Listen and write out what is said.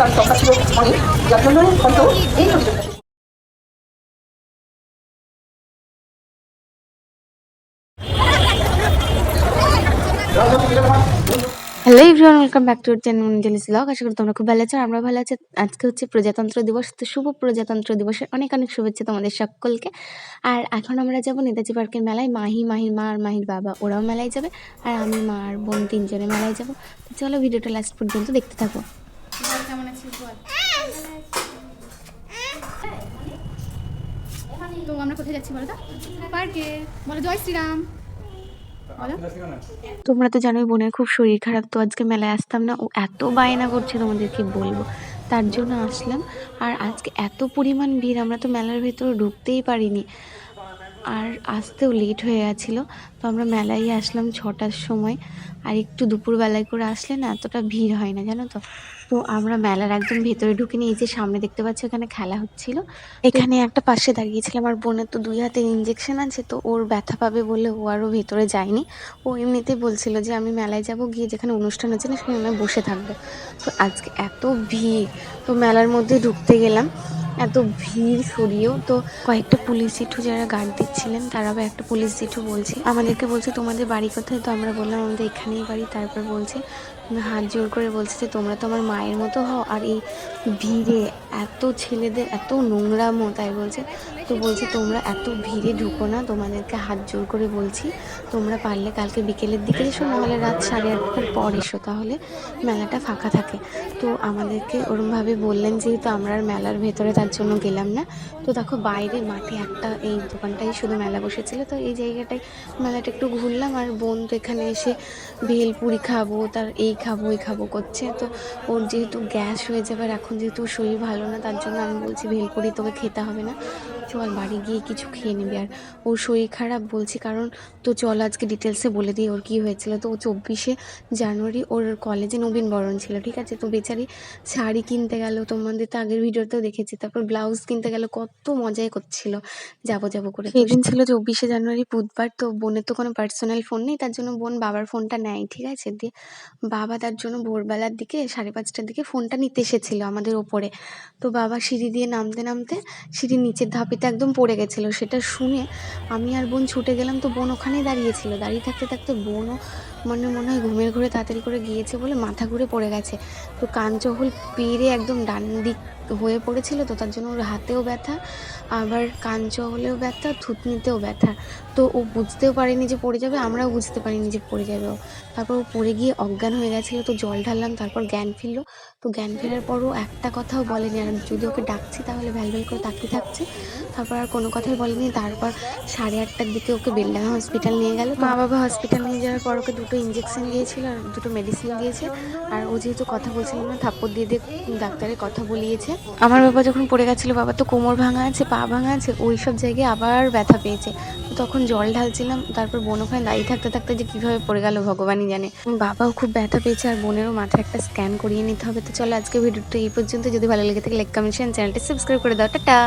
গাড়ির সংখ্যা অনেক। যার জন্য হয়তো এই hello everyone welcome back to channel blog আশা করি তোমরা খুব ভালো আছো আমরা ভালো আছি। আজকে হচ্ছে প্রজাতন্ত্র দিবস, তো শুভ প্রজাতন্ত্র দিবসের অনেক অনেক শুভেচ্ছা তোমাদের সকলকে। আর এখন আমরা যাব নেতাজি পার্কের মেলায়। মাহি মাহির মা আর মাহির বাবা, ওরাও মেলায় যাবে। আর আমি মা আর বোন তিনজনে মেলায় যাব। তো চলো ভিডিওটা লাস্ট পর্যন্ত দেখতে থাকো। কেমন আছিস বল? তো আমরা কোথায় যাচ্ছি বলো তো? পার্কে। বলো জয় শ্রীরাম। তোমরা তো জানোই বোনের খুব শরীর খারাপ তো আজকে মেলায় আসতাম না। ও এত বায়না করছে তোমাদেরকে বলব? তার জন্য আসলাম। আর আজকে এত পরিমাণ ভিড় আমরা তো মেলার ভেতরে ঢুকতেই পারিনি। আর আসতেও লেট হয়ে গেছিল তো আমরা মেলায় আসলাম ছটার সময়। আর একটু দুপুরবেলায় করে আসলে না এতটা ভিড় হয় না জানো তো? তো আমরা মেলার একদম ভেতরে ঢুকে নিয়ে যে সামনে দেখতে পাচ্ছি ওখানে খেলা হচ্ছিল। এখানে একটা পাশে দাঁড়িয়েছিলাম আমার বোনের তো দুই হাতে ইঞ্জেকশন আছে, তো ওর ব্যথা পাবে বলে ও আরও ভেতরে যায়নি। ও এমনিতেই বলছিল যে আমি মেলায় যাব, গিয়ে যেখানে অনুষ্ঠান হচ্ছে না সেখানে বসে থাকবে। তো আজকে এত ভিড়, তো মেলার মধ্যে ঢুকতে গেলাম। এত ভিড় সরিয়েও তো কয়েকটা পুলিশ জেঠু যারা গার্ড দিচ্ছিলেন তারা আবার একটা পুলিশ জেঠু বলছে। আমাদেরকে বলছে, তোমাদের বাড়ি কোথায়? তো আমরা বললাম, আমাদের এখানেই বাড়ি। তারপর বলছে হাত জোর করে বলছে যে, তোমরা তো আমার মায়ের মতো হও। আর এই ভিড়ে এত ছেলেদের, এত নোংরামো তাই বলছে। তো বলছে, তোমরা এত ভিড়ে ঢুকো না, তোমাদেরকে হাত জোর করে বলছি। তোমরা পারলে কালকে বিকেলের দিকে এসো, নাহলে রাত সাড়ে আটটার পর এসো, তাহলে মেলাটা ফাঁকা থাকে। তো আমাদেরকে ওরমভাবে বললেন, যেহেতু আমরা আর মেলার ভেতরে তার জন্য গেলাম না। তো দেখো বাইরে মাঠে একটা এই দোকানটাই শুধু মেলা বসেছিল। তো এই জায়গাটাই মেলাটা একটু ঘুরলাম আর বোন তো এখানে এসে ভেলপুরি খাব, তার এই খাব, ওই খাব করছে। তো ওর যেহেতু গ্যাস হয়ে যাবে আর এখন যেহেতু শরীর ভালো না, তার জন্য আমি বলছি ভেলপুরি তোকে খেতে হবে না। চল বাড়ি গিয়ে কিছু খেয়ে নিবি। আর ওর শরীর খারাপ বলছি কারণ তো চল আজকে ডিটেলসে বলে দিই ওর কী হয়েছিল। তো ও চব্বিশে জানুয়ারি ওর কলেজে নবীন বরণ ছিল ঠিক আছে? তো বেচারি শাড়ি কিনতে গেল তোমাদের তো আগের ভিডিওতেও দেখেছি তারপর ব্লাউজ কিনতে গেল কত মজাই করছিল যাব যাব করে। সেদিন ছিল চব্বিশে জানুয়ারি বুধবার তো বোনের তো কোনো পার্সোনাল ফোন নেই তার জন্য বোন বাবার ফোনটা নেয় ঠিক আছে? দিয়ে বাবা তার জন্য ভোরবেলার দিকে সাড়ে পাঁচটার দিকে ফোনটা নিতে এসেছিল আমাদের ওপরে। তো বাবা সিঁড়ি দিয়ে নামতে নামতে সিঁড়ির নিচের ধাপেতে একদম পড়ে গেছিল, সেটা শুনে আমি আর বোন ছুটে গেলাম, তো বোন ওখানেই দাঁড়িয়েছিল দাঁড়িয়ে থাকতে থাকতে বোনও মানে মনে হয় ঘুমের ঘুরে তাড়াতাড়ি করে গিয়েছে বলে মাথা ঘুরে পড়ে গেছে। তো কাঞ্চহুল পেরে একদম ডান দিক হয়ে পড়েছিল তো তার জন্য ওর হাতেও ব্যথা, আবার কাঞ্চহলেও ব্যথা, থুতনিতেও ব্যথা। তো ও বুঝতেও পারেনি যে পড়ে যাবে, আমরাও বুঝতে পারিনি যে পড়ে যাবে ও। তারপর ও পড়ে গিয়ে অজ্ঞান হয়ে গেছিল তো জল ঢাললাম, তারপর জ্ঞান ফিরলো। তো জ্ঞান ফেরার পরও একটা কথাও বলেনি, আর যদি ওকে ডাকছি তাহলে ভ্যাল ভ্যাল করে তাকিয়ে থাকছে। তারপর আর কোনো কথাই বলেনি, তারপর সাড়ে আটটার দিকে ওকে বেলডাঙ্গা হসপিটাল নিয়ে গেল। মা বাবা হসপিটাল নিয়ে যাওয়ার পর ওকে দুটো ইঞ্জেকশন দিয়েছিল আর দুটো মেডিসিন দিয়েছে। আর ও যেহেতু কথা বলছিল না, থাপ্পড় দিয়ে দিয়ে ডাক্তারের কথা বলিয়েছে। আমার বাবা যখন পড়ে গেছিল, বাবা তো কোমর ভাঙা আছে, পা ভাঙা আছে, ওই সব জায়গায় আবার ব্যথা পেয়েছে। তখন জল ঢালছিলাম, তারপর বোন ওখানে দাঁড়িয়ে থাকতে থাকতে যে কীভাবে পড়ে গেল ভগবানই জানে। বাবাও খুব ব্যথা পেয়েছে আর বোনেরও মাথায় একটা স্ক্যান করিয়ে নিতে হবে। তো চলো আজকে ভিডিওটা এই পর্যন্ত। যদি ভালো লেগে থাকে লাইক কমেন্ট চ্যানেলটা সাবস্ক্রাইব করে দাও। টাটা!